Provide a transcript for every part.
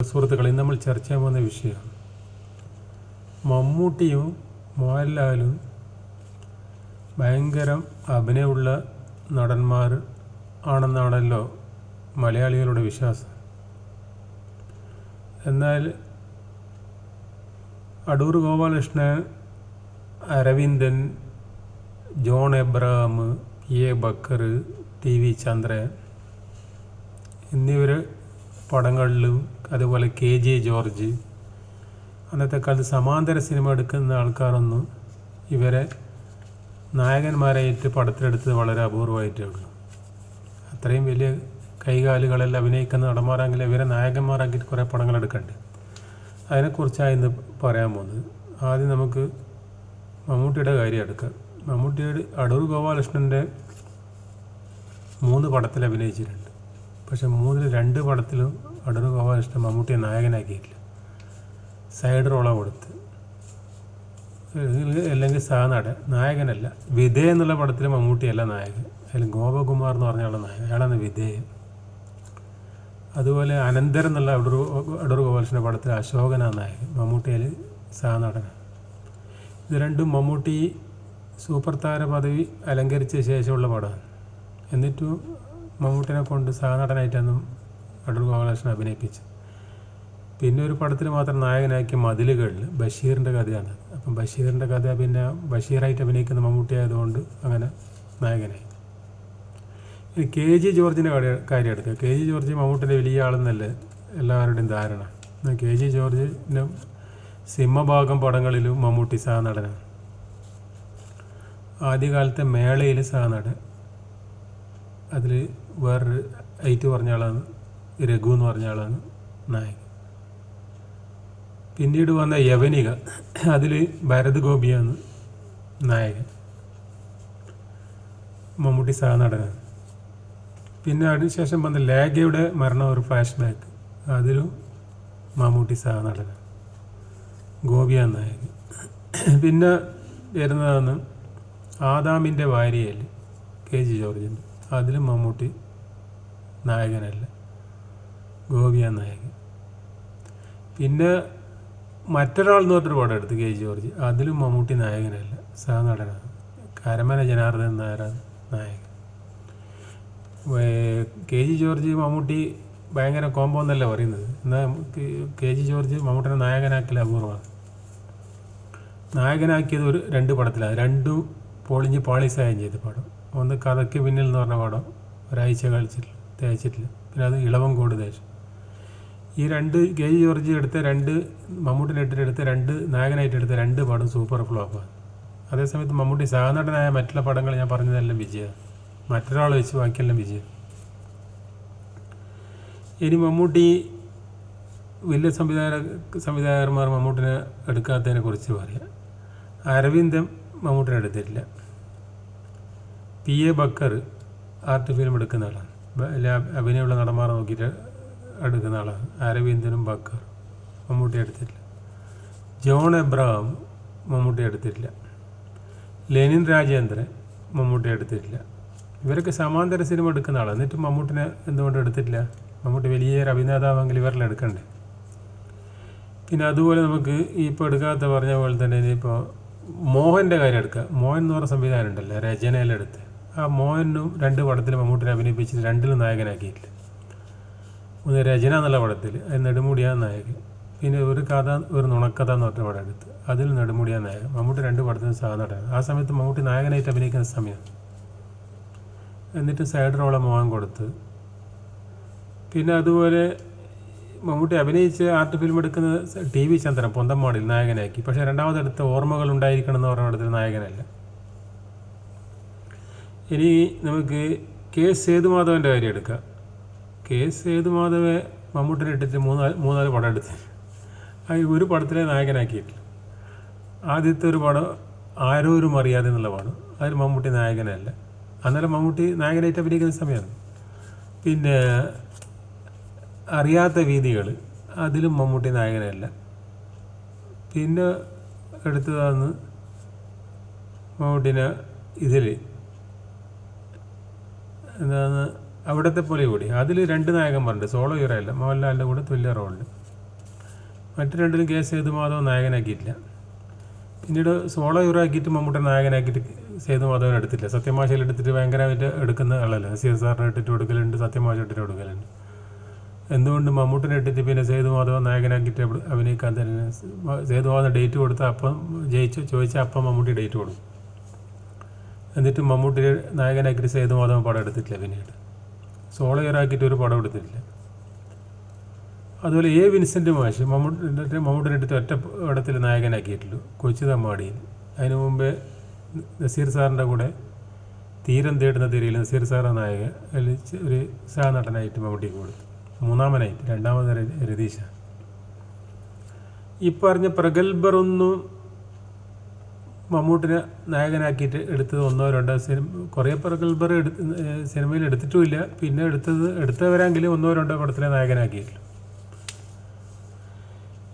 സുഹൃത്തുക്കളെ നമ്മൾ ചർച്ച ചെയ്യാൻ പോകുന്ന വിഷയം മമ്മൂട്ടിയും മോഹൻലാലും ഭയങ്കര അഭിനയമുള്ള നടന്മാർ ആണെന്നാണല്ലോ മലയാളികളുടെ വിശ്വാസം. എന്നാൽ Adoor Gopalakrishnan Aravindan John Abraham A Backer T V Chandran എന്നിവർ പടങ്ങളിലും അതുപോലെ കെ. ജെ. ജോർജ് അന്നത്തെ കാലത്ത് സമാന്തര സിനിമ എടുക്കുന്ന ആൾക്കാരൊന്നും ഇവരെ നായകന്മാരായിട്ട് പടത്തിലെടുത്തത് വളരെ അപൂർവമായിട്ടേ ഉള്ളൂ അത്രയും വലിയ കൈകാലുകളെല്ലാം അഭിനയിക്കുന്ന നടന്മാരാണെങ്കിൽ ഇവരെ നായകന്മാരാക്കിയിട്ട് കുറേ പടങ്ങൾ എടുക്കണ്ട് അതിനെക്കുറിച്ചാണ് ഇന്ന് പറയാൻ പോകുന്നത്. ആദ്യം നമുക്ക് മമ്മൂട്ടിയുടെ കാര്യം എടുക്കാം. മമ്മൂട്ടിയുടെ അടൂർ ഗോപാലകൃഷ്ണന്റെ മൂന്ന് പടത്തിൽ അഭിനയിച്ചിട്ടുണ്ട്. പക്ഷെ മൂന്നിൽ രണ്ട് പടത്തിലും അടൂർ ഗോപാലകൃഷ്ണൻ മമ്മൂട്ടിയെ നായകനാക്കിയിട്ടില്ല. സൈഡ് റോളാണ് കൊടുത്ത്. അല്ലെങ്കിൽ സഹനടൻ നായകനല്ല. വിധേയ എന്നുള്ള പടത്തിൽ മമ്മൂട്ടിയല്ല നായകൻ. അതിൽ ഗോപകുമാർ എന്ന് പറഞ്ഞ ആളാണ് നായകൻ. അയാളാണ് വിധേയൻ. അതുപോലെ അനന്തരം എന്നുള്ള അടൂർ അടൂർ ഗോപാലകൃഷ്ണന്റെ പടത്തിൽ അശോകനാണ് നായകൻ. മമ്മൂട്ടിയിൽ സഹനടനാണ് ഇത് രണ്ടും മമ്മൂട്ടി സൂപ്പർ താര പദവി അലങ്കരിച്ച ശേഷമുള്ള പടമാണ്. എന്നിട്ടും മമ്മൂട്ടിനെ കൊണ്ട് സഹനടനായിട്ടാണ് അടൂർ ഗോപാലകൃഷ്ണൻ അഭിനയിപ്പിച്ചത്. പിന്നെ ഒരു പടത്തിൽ മാത്രം നായകനാക്കിയ മതിലുകളിൽ ബഷീറിന്റെ കഥയാണ്. അപ്പം ബഷീറിന്റെ കഥ പിന്നെ ബഷീറായിട്ട് അഭിനയിക്കുന്ന മമ്മൂട്ടി ആയതുകൊണ്ട് അങ്ങനെ നായകനായി. ഇനി കെ ജി ജോർജിന്റെ കാര്യം എടുക്കുക. കെ ജി ജോർജ് മമ്മൂട്ടിന്റെ വലിയ ആളെന്നല്ല എല്ലാവരുടെയും ധാരണ. കെ ജി ജോർജിന്റെ സിംഹഭാഗം പടങ്ങളിലും മമ്മൂട്ടി സഹനടനാണ്. ആദ്യകാലത്തെ മേളയിൽ സഹനടൻ അതിൽ വേറൊരു ഐറ്റ് പറഞ്ഞ ആളാണ് രഘു എന്ന് പറഞ്ഞ ആളാണ് നായകൻ. പിന്നീട് വന്ന യവനിക അതിൽ ഭരത് ഗോപിയാണ് നായകൻ. മമ്മൂട്ടി സഹനടനാണ് പിന്നെ അതിനുശേഷം വന്ന ലേഖയുടെ മരണം ഒരു ഫ്ലാഷ് ബാക്ക് അതിലും മമ്മൂട്ടി സഹനടനാണ് ഗോപിയാണ് നായകൻ. പിന്നെ വരുന്നതാണ് ആദാമിന്റെ വാരിയൽ കെ ജി ജോർജിന്റെ. അതിലും മമ്മൂട്ടി നായകനല്ല. ഗോപിയ നായകൻ. പിന്നെ മറ്റൊരാൾ എന്ന് പറഞ്ഞൊരു പടം എടുത്ത് കെ ജോർജ്. അതിലും മമ്മൂട്ടി നായകനല്ല. സഹനടനാണ്. കരമന ജനാർദ്ദൻ നായരാണ് നായകൻ. കെ ജി ജോർജ് മമ്മൂട്ടി ഭയങ്കര കോമ്പോ എന്നല്ല പറയുന്നത്. എന്നാൽ കെ ജി ജോർജ് മമ്മൂട്ടിനെ നായകനാക്കൽ അപൂർവമാണ് നായകനാക്കിയത് ഒരു രണ്ട് പടത്തിലാണ്. രണ്ടും പൊളിഞ്ഞ് പാളിസായം ചെയ്ത പടം. ഒന്ന് കഥയ്ക്ക് പിന്നിൽ എന്ന് പറഞ്ഞ പടം ഒരാഴ്ച കളിച്ചിട്ടില്ല തേച്ചിട്ടില്ല. പിന്നെ അത് ഇളവം കോട് തേച്ചു. ഈ രണ്ട് കെ ജി ജോർജ് എടുത്ത രണ്ട് മമ്മൂട്ടിനെ എടുത്ത രണ്ട് നായകനായിട്ട് എടുത്ത രണ്ട് പടം സൂപ്പർ ഫ്ലോപ്പാണ് അതേസമയത്ത് മമ്മൂട്ടി സഹനടനായ മറ്റുള്ള പടങ്ങൾ ഞാൻ പറഞ്ഞതെല്ലാം വിജയം. മറ്റൊരാൾ വെച്ച് ബാക്കിയെല്ലാം വിജയം. ഇനി മമ്മൂട്ടി വലിയ സംവിധായക സംവിധായകന്മാർ മമ്മൂട്ടിനെ എടുക്കാത്തതിനെ കുറിച്ച് പറയാം. അരവിന്ദം മമ്മൂട്ടിനെ എടുത്തിട്ടില്ല. P A Backer art film എടുക്കുന്ന ആളാണ്. അഭിനയമുള്ള നടന്മാരെ നോക്കിയിട്ട് എടുക്കുന്ന ആളാണ്. അരവിന്ദനും ബക്കർ മമ്മൂട്ടി എടുത്തിട്ടില്ല. ജോൺ എബ്രഹാം മമ്മൂട്ടി എടുത്തിട്ടില്ല. ലെനിൻ രാജേന്ദ്രൻ മമ്മൂട്ടി എടുത്തിട്ടില്ല. ഇവരൊക്കെ സമാന്തര സിനിമ എടുക്കുന്ന ആളാണ്. എന്നിട്ട് മമ്മൂട്ടിനെ എന്തുകൊണ്ട് എടുത്തിട്ടില്ല? മമ്മൂട്ടി വലിയൊരു അഭിനേതാവെങ്കിൽ ഇവരിൽ എടുക്കണ്ടേ? പിന്നെ അതുപോലെ നമുക്ക് ഇപ്പോൾ എടുക്കാത്ത പറഞ്ഞ പോലെ തന്നെ ഇനിയിപ്പോൾ മോഹന്റെ കാര്യം എടുക്കുക മോഹൻ എന്ന് പറഞ്ഞ സംവിധാനം ഉണ്ടല്ലോ രചനയിലെടുത്ത്. ആ മോഹനും രണ്ട് പടത്തിൽ മമ്മൂട്ടിനെ അഭിനയിപ്പിച്ചിട്ട് രണ്ടിലും നായകനാക്കിയില്ല ഒന്ന് രചന എന്നുള്ള പടത്തിൽ അത് നെടുമുടിയാണ് നായകൻ. പിന്നെ ഒരു കഥ ഒരു നുണക്കഥ എന്ന് പറഞ്ഞ പടം എടുത്ത്. അതിൽ നെടുമുടിയാണ് നായകൻ. മമ്മൂട്ടി രണ്ട് പടത്തിനും സഹനടനാണ് ആ സമയത്ത് മമ്മൂട്ടി നായകനായിട്ട് അഭിനയിക്കുന്ന സമയം. എന്നിട്ട് സൈഡ് റോളെ മോഹൻ കൊടുത്ത്. പിന്നെ അതുപോലെ മമ്മൂട്ടി അഭിനയിച്ച് ആർട്ട് ഫിലിം എടുക്കുന്നത് ടി വി ചന്ദ്രൻ പൊന്തമ്മാടിൽ നായകനാക്കി. പക്ഷേ രണ്ടാമതെടുത്ത ഓർമ്മകൾ ഉണ്ടായിരിക്കണം എന്ന് പറഞ്ഞ പടത്തിൽ നായകനല്ല. ഇനി നമുക്ക് കെ സേതുമാധവന്റെ കാര്യം എടുക്കാം. കെ സേതുമാധവെ മമ്മൂട്ടിനെ ഇട്ടിട്ട് മൂന്നാൽ മൂന്നാൽ പടം എടുത്ത്. ആ ഒരു പടത്തിലെ നായകനാക്കിയിട്ടില്ല. ആദ്യത്തെ ഒരു പടം ആരോരും അറിയാതെ എന്നുള്ള പടം. അതിൽ മമ്മൂട്ടി നായകനല്ല. അന്നേരം മമ്മൂട്ടി നായകനായിട്ട് അഭിനയിക്കുന്ന സമയമാണ്. പിന്നെ അറിയാത്ത വീതികൾ അതിലും മമ്മൂട്ടി നായകനല്ല. പിന്നെ എടുത്തതാണ് മമ്മൂട്ടിനെ ഇതിൽ എന്താണ് അവിടുത്തെ പോലെ കൂടി. അതിൽ രണ്ട് നായകന്മാരുണ്ട് സോളോ ഹീറോ അല്ല മോഹൻലാലിന്റെ കൂടെ തുല്യ റോളുണ്ട്. മറ്റു രണ്ടിലും കെ സേതുമാധവൻ നായകനാക്കിയിട്ടില്ല. പിന്നീട് സോളോ ഹീറോ ആക്കിയിട്ട് മമ്മൂട്ടി നായകനാക്കിയിട്ട് സേതുമാധവൻ എടുത്തില്ല. സത്യമാശയിൽ എടുത്തിട്ട് ഭയങ്കരമായിട്ട് എടുക്കുന്ന ആളല്ല. എസ് ആറിനെ ഇട്ടിട്ട് കൊടുക്കലുണ്ട് സത്യമാശ ഇട്ടിട്ട് കൊടുക്കലുണ്ട് എന്തുകൊണ്ട് മമ്മൂട്ടിനെ ഇട്ടിട്ട് പിന്നെ സേതുമാധവൻ നായകനാക്കിയിട്ട് അഭിനയിക്കാൻ തന്നെ സേതുമാധവൻ ഡേറ്റ് കൊടുത്ത അപ്പം ജയിച്ചു ചോദിച്ചാൽ അപ്പം മമ്മൂട്ടി ഡേറ്റ് കൊടുക്കും. എന്നിട്ട് മമ്മൂട്ടി നായകനാക്കിയിട്ട് സേതുമാധവൻ പടം എടുത്തിട്ടില്ല പിന്നീട്. സോളോ ഒരു പടം എടുത്തിട്ടില്ല. അതുപോലെ എ വിൻസെന്റ് മാഷ് മമ്മൂട്ടി മമ്മൂട്ടിനെ എടുത്ത് ഒറ്റ പടത്തിൽ നായകനാക്കിയിട്ടുള്ളൂ കൊച്ചു തമ്മാടിയിൽ അതിനു മുമ്പേ നസീർ സാറിന്റെ കൂടെ തീരം തേടുന്ന തിരയിൽ നസീർ സാറ നായകൻ അതിൽ ഒരു സഹനടനായിട്ട് മമ്മൂട്ടിക്ക് കൊടുത്തു. മൂന്നാമനായിട്ട് രണ്ടാമത് രതീഷ ഈ പറഞ്ഞ പ്രഗത്ഭരൊന്നും മമ്മൂട്ടിനെ നായകനാക്കിയിട്ട് എടുത്തത് ഒന്നോ രണ്ടോ സിനിമ കുറേ പ്രഗത്ഭർ എടുത്ത് സിനിമയിൽ എടുത്തിട്ടുമില്ല. പിന്നെ എടുത്തത് എടുത്തവരെങ്കിലും ഒന്നോ രണ്ടോ പടത്തിലെ നായകനാക്കിയിട്ടില്ല.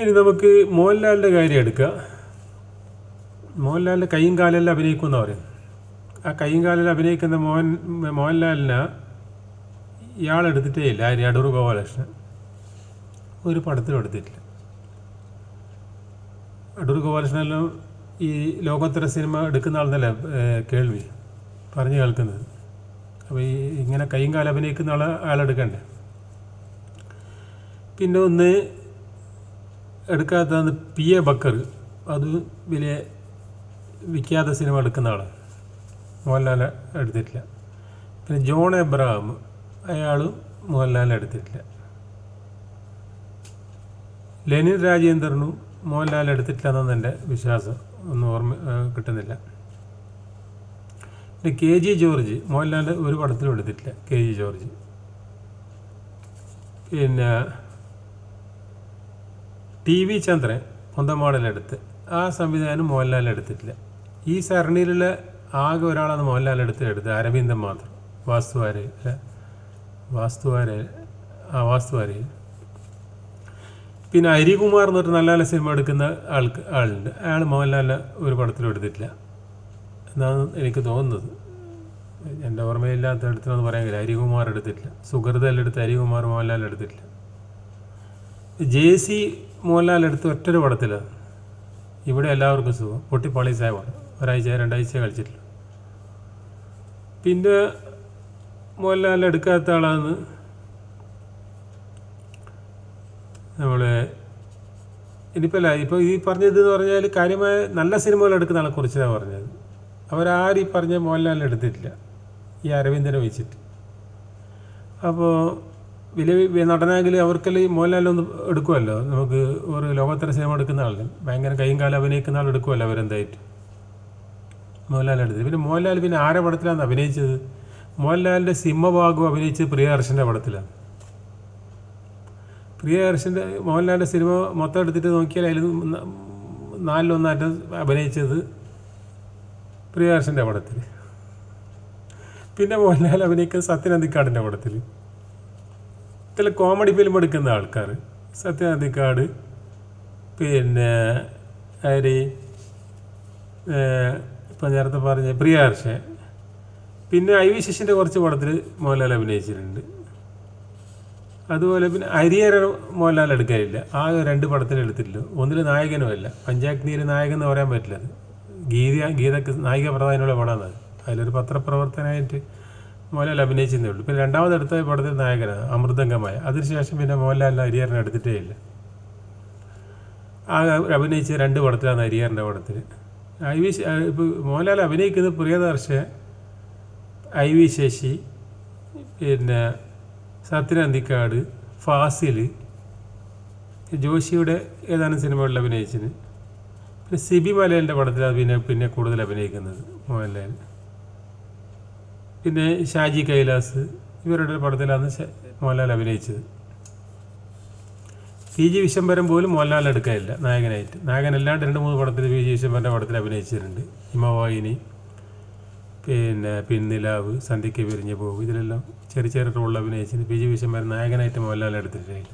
ഇനി നമുക്ക് മോഹൻലാലിന്റെ കാര്യം എടുക്കുക മോഹൻലാലിന്റെ കൈയും കാലെല്ലാം അഭിനയിക്കുമെന്ന് പറയും ആ കൈയും കാലിൽ അഭിനയിക്കുന്ന മോഹൻ മോഹൻലാലിനെ ഇയാളെടുത്തിട്ടേ ഇല്ല ആര് അടൂർ ഗോപാലകൃഷ്ണൻ. ഒരു പടത്തിലും എടുത്തിട്ടില്ല. അടൂർ ഗോപാലകൃഷ്ണനെല്ലാം ഈ ലോകോത്തര സിനിമ എടുക്കുന്ന ആളെന്നല്ലേ കേൾവി. പറഞ്ഞു കേൾക്കുന്നത്. അപ്പോൾ ഈ ഇങ്ങനെ കൈയും കാലം അഭിനയിക്കുന്ന ആളെ ആളെടുക്കണ്ടേ പിന്നെ ഒന്ന് എടുക്കാത്തതാണ് പി എ ബക്കർ. അത് വലിയ വിഖ്യാത സിനിമ എടുക്കുന്ന ആൾ മോഹൻലാൽ എടുത്തിട്ടില്ല. പിന്നെ ജോൺ എബ്രഹാം അയാളും മോഹൻലാൽ എടുത്തിട്ടില്ല. ലെനിൻ രാജേന്ദ്രനും മോഹൻലാൽ എടുത്തിട്ടില്ല എന്നാണ് എന്റെ വിശ്വാസം. ഒന്നും ഓർമ്മ കിട്ടുന്നില്ല. പിന്നെ കെ ജി ജോർജ് മോഹൻലാൽ ഒരു പടത്തിലും എടുത്തിട്ടില്ല കെ ജി ജോർജ്. പിന്നെ ടി വി ചന്ദ്രൻ സ്വന്തം മോഡലെടുത്ത് ആ സംവിധാനം മോഹൻലാൽ എടുത്തിട്ടില്ല. ഈ സരണിയിലുള്ള ആകെ ഒരാളാണ് മോഹൻലാൽ എടുത്ത് എടുത്തത് അരവിന്ദൻ മാത്രം. വാസ്തുവാരെ വാസ്തുവാരെ ആ വാസ്തുവാര്. പിന്നെ ഹരികുമാർ എന്ന് പറഞ്ഞ നല്ല നല്ല സിനിമ എടുക്കുന്ന ആൾക്ക് ആളുണ്ട്. അയാൾ മോഹൻലാലിനെ ഒരു പടത്തിലും എടുത്തിട്ടില്ല. എന്നാണ് എനിക്ക് തോന്നുന്നത്. എന്റെ ഓർമ്മയില്ലാത്ത എടുത്തതെന്ന് പറയാൻ കഴിയില്ല. ഹരികുമാർ എടുത്തിട്ടില്ല. സുഹൃതെല്ലാം എടുത്ത് ഹരികുമാർ മോഹൻലാൽ എടുത്തിട്ടില്ല. ജെ സി മോഹൻലാൽ എടുത്ത് ഒറ്റൊരു പടത്തിലാണ് ഇവിടെ എല്ലാവർക്കും സുഖം. പൊട്ടിപ്പാളി സാഹബാണ്. ഒരാഴ്ച രണ്ടാഴ്ച കളിച്ചിട്ടില്ല. പിന്നെ മോഹൻലാൽ എടുക്കാത്ത ആളാണ് നമ്മളെ ഇനിയിപ്പോൾ അല്ല ഇപ്പോൾ ഈ പറഞ്ഞത് എന്ന് പറഞ്ഞാൽ കാര്യമായ നല്ല സിനിമകൾ എടുക്കുന്ന ആളെ കുറിച്ചാണ് പറഞ്ഞത്. അവരാരും ഈ പറഞ്ഞ മോഹൻലാലിനെ എടുത്തിട്ടില്ല. ഈ അരവിന്ദനെ വെച്ചിട്ട്. അപ്പോൾ വലിയ നടനാണെങ്കിൽ അവർക്കെല്ലാം ഈ മോഹൻലാലൊന്ന് എടുക്കുമല്ലോ നമുക്ക് ഒരു ലോകോത്തര സിനിമ എടുക്കുന്ന ആളിന് ഭയങ്കര കൈയും കാലം അഭിനയിക്കുന്ന ആൾ എടുക്കുമല്ലോ അവരെന്തായിട്ട്? മോഹൻലാൽ എടുത്തത് പിന്നെ മോഹൻലാൽ പിന്നെ ആരെ പടത്തിലാണ് അഭിനയിച്ചത്? മോഹൻലാലിന്റെ സിംഹഭാഗം അഭിനയിച്ചത് പ്രിയദർശന്റെ പടത്തിലാണ്. പ്രിയദർശന്റെ മോഹൻലാലിന്റെ സിനിമ മൊത്തം എടുത്തിട്ട് നോക്കിയാൽ അതിൽ നാലിലൊന്നായിട്ട് അഭിനയിച്ചത് പ്രിയ ഹർഷന്റെ പടത്തിൽ പിന്നെ മോഹൻലാൽ അഭിനയിക്കുന്നത് സത്യനന്ദിക്കാടിന്റെ പടത്തിൽ ഇതിൽ കോമഡി ഫിലിം എടുക്കുന്ന ആൾക്കാർ സത്യനന്ദിക്കാട് പിന്നെ ആര്? ഇപ്പം നേരത്തെ പറഞ്ഞ പ്രിയഹർഷൻ പിന്നെ ഐ വി ശശിന്റെ കുറച്ച് പടത്തിൽ മോഹൻലാൽ അഭിനയിച്ചിട്ടുണ്ട്. അതുപോലെ പിന്നെ ഹരിഹരൻ മോഹൻലാൽ എടുക്കാനില്ല. ആ രണ്ട് പടത്തിന് എടുത്തിട്ടില്ല. ഒന്നിൽ നായകനുമല്ല. പഞ്ചാഗ്നിയിൽ നായകൻ എന്ന് പറയാൻ പറ്റില്ല അത്. ഗീത ഗീതക്ക് നായിക പ്രധാനമുള്ള പടമാണ് അത്. അതിലൊരു പത്രപ്രവർത്തനായിട്ട് മോഹൻലാൽ അഭിനയിച്ചതേ ഉള്ളൂ. പിന്നെ രണ്ടാമത് എടുത്ത പടത്തിൽ നായകനാണ് അമൃതംഗമായ. അതിനുശേഷം പിന്നെ മോഹൻലാലിനെ ഹരിഹരൻ എടുത്തിട്ടേ ഇല്ല. ആ അഭിനയിച്ച രണ്ട് പടത്തിലാണ് ഹരിഹരന്റെ പടത്തിൽ ഐ വി ഇപ്പോൾ മോഹൻലാൽ അഭിനയിക്കുന്നത് പ്രിയദർശൻ ഐ വി ശശി പിന്നെ സത്യനന്ദിക്കാട് ഫാസിൽ ജോഷിയുടെ ഏതാനും സിനിമകളിൽ അഭിനയിച്ചിന്. പിന്നെ സിബി മലയലിന്റെ പടത്തിലാണ് പിന്നെ പിന്നെ കൂടുതൽ അഭിനയിക്കുന്നത് മോഹൻലാൽ. പിന്നെ ഷാജി കൈലാസ് ഇവരുടെ പടത്തിലാണ് മോഹൻലാൽ അഭിനയിച്ചത്. പി ജി വിശംബരം പോലും മോഹൻലാൽ എടുക്കാനില്ല നായകനായിട്ട്. നായകനല്ലാണ്ട് രണ്ട് മൂന്ന് പടത്തിൽ പി ജി വിശംബരന്റെ പടത്തിൽ അഭിനയിച്ചിട്ടുണ്ട്. ഹിമവാഹിനി പിന്നെ പിന്നിലാവ് സന്ധ്യയ്ക്ക് വിരിഞ്ഞു പോകും ഇതിലെല്ലാം ചെറിയ ചെറിയ റോളിൽ അഭിനയിച്ചത് പി ജി വിശംബരൻ നായകനായിട്ട് മോഹൻലാൽ എടുത്തിട്ടില്ല.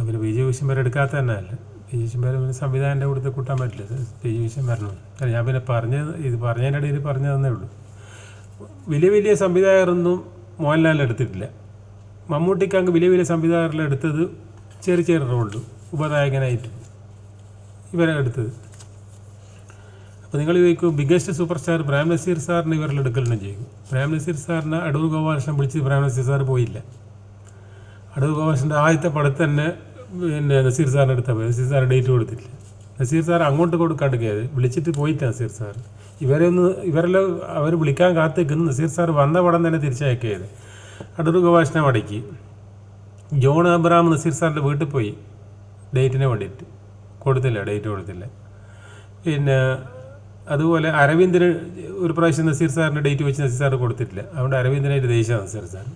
അതിന് പി ജി വിശംബരൻ എടുക്കാത്ത തന്നെ അല്ല. പി ജി വിശംബരൻ പിന്നെ കൂടുതൽ കൂട്ടാൻ പറ്റില്ല. പി ജി വിശംബരനും അല്ല ഞാൻ പിന്നെ പറഞ്ഞത് ഇത് പറഞ്ഞതിന്റെ ഇടയിൽ പറഞ്ഞു തന്നേ ഉള്ളൂ. വലിയ വലിയ സംവിധായകരൊന്നും മോഹൻലാൽ എടുത്തിട്ടില്ല. മമ്മൂട്ടിക്ക് അങ്ങ് വലിയ വലിയ സംവിധായകരിൽ എടുത്തത് ചെറിയ ചെറിയ റോളിൽ ഉപനായകനായിട്ട് ഇവരെ എടുത്തത്. നിങ്ങൾ ചോദിക്കും biggest super star Prem Nazir സാറിന് ഇവരിൽ എടുക്കലുണ്ടെന്ന് ചോദിക്കും പ്രേം നസീർ സാറിനെ അടൂർ ഗോപാലകൃഷ്ണൻ വിളിച്ച് പ്രേം നസീർ സാർ പോയില്ല. അടൂർ ഗോപാലകൃഷ്ണന്റെ ആദ്യത്തെ പടത്ത് തന്നെ പിന്നെ നസീർ സാറിന് എടുത്താൽ പോയി നസീർ സാർ ഡേറ്റ് കൊടുത്തില്ല നസീർ സാർ അങ്ങോട്ട് കൊടുക്കാണ്ടിരിക്കുകയത് വിളിച്ചിട്ട് പോയിട്ട് നസീർ സാർ ഇവരെ ഒന്ന് ഇവരെല്ലാം അവർ വിളിക്കാൻ കാത്തിരിക്കുന്നു. നസീർ സാർ വന്ന പടം തന്നെ തിരിച്ചയക്കിയത് അടൂർ ഗോപാലകൃഷ്ണൻ മടക്കി. ജോൺ അബ്രഹാം നസീർ സാറിന്റെ വീട്ടിൽ പോയി. ഡേറ്റിനെ വേണ്ടിയിട്ട്. കൊടുത്തില്ല ഡേറ്റ് കൊടുത്തില്ല. പിന്നെ അതുപോലെ അരവിന്ദന് ഒരു പ്രാവശ്യം നസീർ സാറിന്റെ ഡേറ്റ് വെച്ച് നസീർ സാർ കൊടുത്തിട്ടില്ല. അതുകൊണ്ട് അരവിന്ദനായിട്ട് ദേശീയ നസീർ സാർ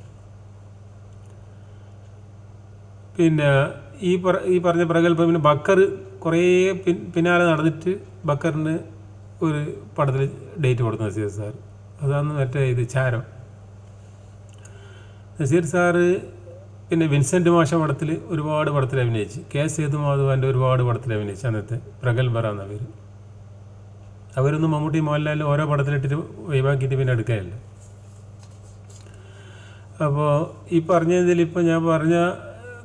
പിന്നെ ഈ പറ ഈ പറഞ്ഞ പ്രകല്പം പിന്നെ ബക്കർ കുറേ പിന്നാലെ നടന്നിട്ട് ബക്കറിന് ഒരു പടത്തിൽ ഡേറ്റ് കൊടുത്തു നസീർ സാർ. അതാണ് മറ്റേ ഇത് ചാരം. നസീർ സാറ് പിന്നെ വിൻസെന്റ് മാഷ പടത്തിൽ ഒരുപാട് പടത്തിൽ അഭിനയിച്ച്. കെ സേതുമാധവന്റെ ഒരുപാട് പടത്തിൽ അഭിനയിച്ചു അന്നത്തെ പ്രഗത്ഭറ എന്ന പേര്. അവരൊന്നും മമ്മൂട്ടി മോഹൻലാൽ ഓരോ പടത്തിലിട്ടിട്ട് ഒഴിവാക്കിയിട്ട് പിന്നെ എടുക്കുകയല്ല അപ്പോൾ ഈ പറഞ്ഞതിൽ ഇപ്പോൾ ഞാൻ പറഞ്ഞ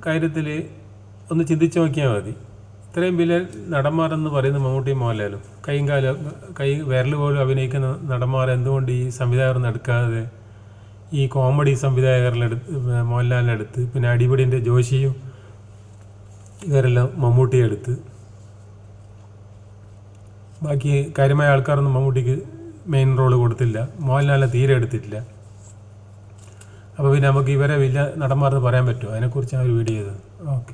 കാര്യത്തിൽ ഒന്ന് ചിന്തിച്ച് നോക്കിയാൽ മതി. ഇത്രയും വലിയ നടന്മാരെന്ന് പറയുന്ന മമ്മൂട്ടി മോഹൻലാലും കൈയും കാലും കൈ വിരൽ പോലും അഭിനയിക്കുന്ന നടന്മാർ എന്തുകൊണ്ട് ഈ സംവിധായകർ എടുക്കാതെ ഈ കോമഡി സംവിധായകരിലെടുത്ത് മോഹൻലാലിനെടുത്ത് പിന്നെ അടിപൊളിന്റെ ജോഷിയും ഇവരെല്ലാം മമ്മൂട്ടിയെ എടുത്ത് ബാക്കി കാര്യമായ ആൾക്കാരൊന്നും മമ്മൂട്ടിക്ക് മെയിൻ റോൾ കൊടുത്തില്ല. മോഹൻലാലിനെ തീരെ എടുത്തിട്ടില്ല. അപ്പോൾ പിന്നെ നമുക്ക് ഇവരെ വലിയ നടന്മാരെന്ന് പറയാൻ പറ്റുമോ? അതിനെക്കുറിച്ച് ആ ഒരു വീഡിയോ ചെയ്തത്. ഓക്കെ